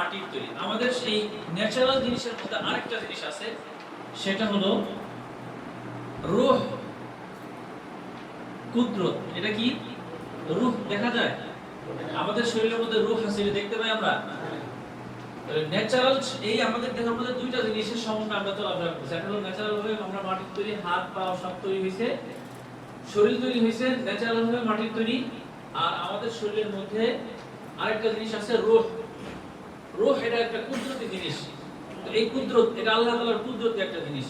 মাটির তৈরি। আমাদের সেই ন্যাচারাল জিনিসের মধ্যে আরেকটা জিনিস আছে, সেটা হলো রুহ, কুদরত। এটা কি? রুহ, দেখা যায়? আমাদের শরীরের মধ্যে রুহ আছে, এটা দেখতে পাই আমরা? ন্যাচারাল এই আমাদের দেহের মধ্যে দুইটা জিনিসের সমন্বয় আমরা চলাফেরা করছি। একটা হলো ন্যাচারাল ভাবে আমরা মাটির তৈরি, হাত, পা সব তৈরি হয়েছে। শরীর তৈরি হয়েছে ন্যাচারাল ভাবে মাটির তৈরি। আর আমাদের শরীরের মধ্যে আরেকটা জিনিস আছে রূহ। রূহ এটা একটা কুদরতি জিনিস। এই কুদরত, এটা আল্লাহ তাআলার কুদরতি একটা জিনিস।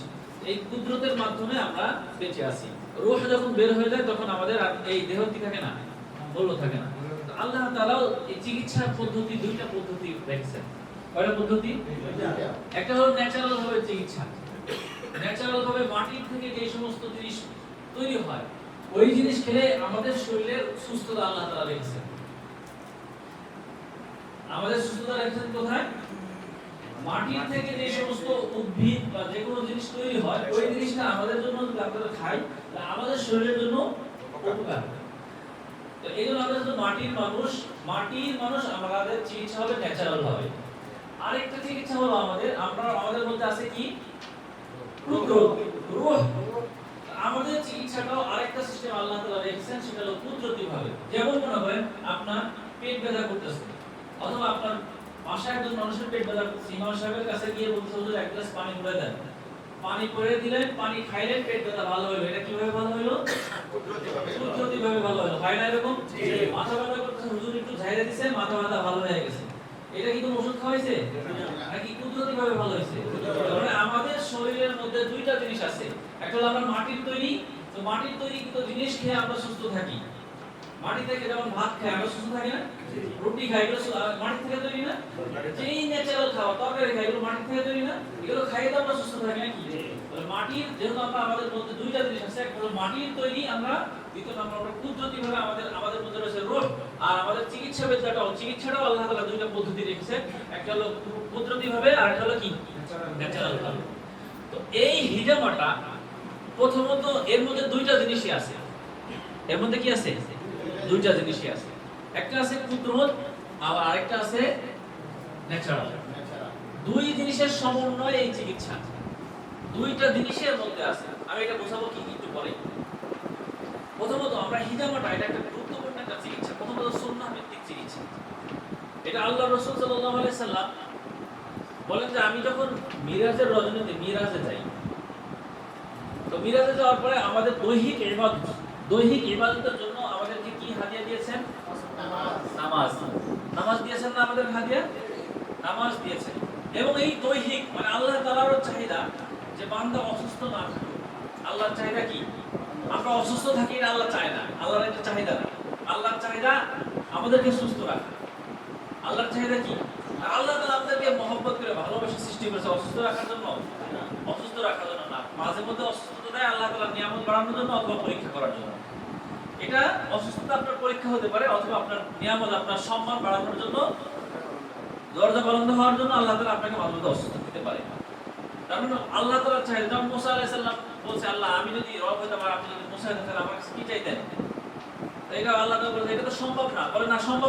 এই কুদরতের মাধ্যমে আমরা বেঁচে আছি। রূহ যখন বের হয়ে যায়, তখন আমাদের আর এই থাকে না? থাকে না। আল্লাহ তাআলাও এই চিকিৎসার পদ্ধতি, দুইটা পদ্ধতি কয়টা পদ্ধতি? একটা হলো ন্যাচারাল ভাবে চিকিৎসা। ন্যাচারাল ভাবে মাটির থেকে যে সমস্ত জিনিস তৈরি হয়, ওই জিনিস খেলে আমাদের শরীরের সুস্থতা আল্লাহ তাআলা রেখেছেন। আমাদের সুস্থতা রেখেছেন কোথায়? মাটির থেকে যে সমস্ত উদ্ভিদ বা যে কোনো জিনিস তৈরি হয়, ওই জিনিসটা আমাদের জন্য আমরা খাই আমাদের শরীরের জন্য উপকার। তো এই জন্য আমরা শুধু মাটির মানুষ মাটির মানুষ আমাদের চিকিৎসা হবে ন্যাচারাল ভাবে আরেকটা চিকিৎসা হলো আমাদের, আমরা, আমাদের মধ্যে আছে কি? আমাদের চিকিৎসাটাও আরেকটা সিস্টেম আল্লাহ তাআলা রেখেছেন, সেটা হলো কুদরতি যেমন মনে করেন, আপনার পেট ব্যথা করতেছে। অথবা আপনার বাসায় একজন মানুষের পেট ব্যথা করতেছে ইমাম সাহেবের কাছে গিয়ে বলতে হুজুর এক গ্লাস পানি করে দেন। পানি করে দিলেন পানি খাইলেন পেট ব্যথা ভালো হলো এটা কীভাবে ভালো হলো কুদরতি ভাবে ভালো হলো হয় না এরকম? মাথা ব্যথা করতেছে হুজুর একটু ঝাইরে দিছে মাথা ব্যথা ভালো হয়ে গেছে। এটা কি কোনো ওষুধ খাওয়াইছে? নাকি কুদরতি ভাবে ভালো হয়েছে? মানে আমাদের শরীরের মধ্যে দুইটা জিনিস আছে। একটা হলো আমরা মাটির তৈরি তো মাটির তৈরি কিন্তু জিনিস খেয়ে আমরা সুস্থ থাকি। মাটি থেকে যেমন ভাত খাই আমরা সুস্থ থাকি না? রুটি খাই, এগুলো মাটি থেকে তৈরি না? যেই ন্যাচারাল খাওয়া তরকারি খাই, এগুলো মাটি থেকে তৈরি না? এগুলো তো আমরা সুস্থ থাকি নাকি? তাহলে মাটির, যেহেতু আমরা আমাদের মধ্যে দুইটা জিনিস আছে হলো মাটির তৈরি আমরা দ্বিতীয় নম্বর আমরা আমাদের আমাদের মধ্যে রয়েছে রোগ। আর আমাদের চিকিৎসা বিদ্যাটাও চিকিৎসাটাও আল্লাহ দুইটা পদ্ধতি রেখেছে। একটা হলো আর একটা হলো কি? ন্যাচারাল ভাবে। তো এই হিজামাটা প্রথমত এর মধ্যে দুইটা জিনিসই আছে। এর মধ্যে কি আছে? দুইটা জিনিসই আছে। একটা আছে কুদরত আবার আরেকটা আছে ন্যাচারাল দুই জিনিসের সমন্বয় এই চিকিৎসা দুইটা জিনিসের মধ্যে আছে। আমি এটা বোঝাবো কি একটু পরে প্রথমত আমরা হিজামাটা এটা একটা গুরুত্বপূর্ণ একটা চিকিৎসা। প্রথমত সুন্নাহ ভিত্তিক চিকিৎসা। এটা আল্লাহ রাসূল আলাইহি সাল্লাম বলেন যে, আমি যখন মিরাজের রজনীতে, মিরাজে যাই, তো মিরাজে যাওয়ার পরে আমাদের দৈহিক ইবাদত, দৈহিক ইবাদতের জন্য হাদিয়া দিয়েছেন? নামাজ। নামাজ দিয়েছেন না আমাদের হাদিয়া? নামাজ দিয়েছেন। এবং এই দৈহিক মানে আল্লাহ তাআলারও চাহিদা যে বান্দা অসুস্থ না আল্লাহর চাহিদা কি? আমরা অসুস্থ থাকি এটা আল্লাহ চায় না আল্লাহর এটা চাহিদা না। আল্লাহর চাহিদা আমাদেরকে সুস্থ রাখা। আল্লাহর চাহিদা কি? আল্লাহ তাআলা আমাদেরকে মহব্বত করে ভালোবাসা সৃষ্টি করেছে অসুস্থ রাখার জন্য? অসুস্থ রাখার জন্য না। মাঝে মধ্যে অসুস্থতা দেয় আল্লাহ তাআলা নিয়ামত বাড়ানোর জন্য অথবা পরীক্ষা করার জন্য। এটা অসুস্থতা আপনার পরীক্ষা হতে পারে অথবা আপনার নিয়ামত আপনার সম্মান বাড়ানোর জন্য, দরজা বন্ধ হওয়ার জন্য আল্লাহ তালা আপনাকে মাঝে অসুস্থ দিতে পারে। তার মানে আল্লাহ তালা চাই যেমন মোসা আলাইহিস বলছে, আল্লাহ, আমি যদি রব হইতাম আপনি যদি মোসা তাহলে আমার কাছে কি চাইতেন? এটা আল্লাহ তালা বলছে, এটা তো সম্ভব না। বলে, না, সম্ভব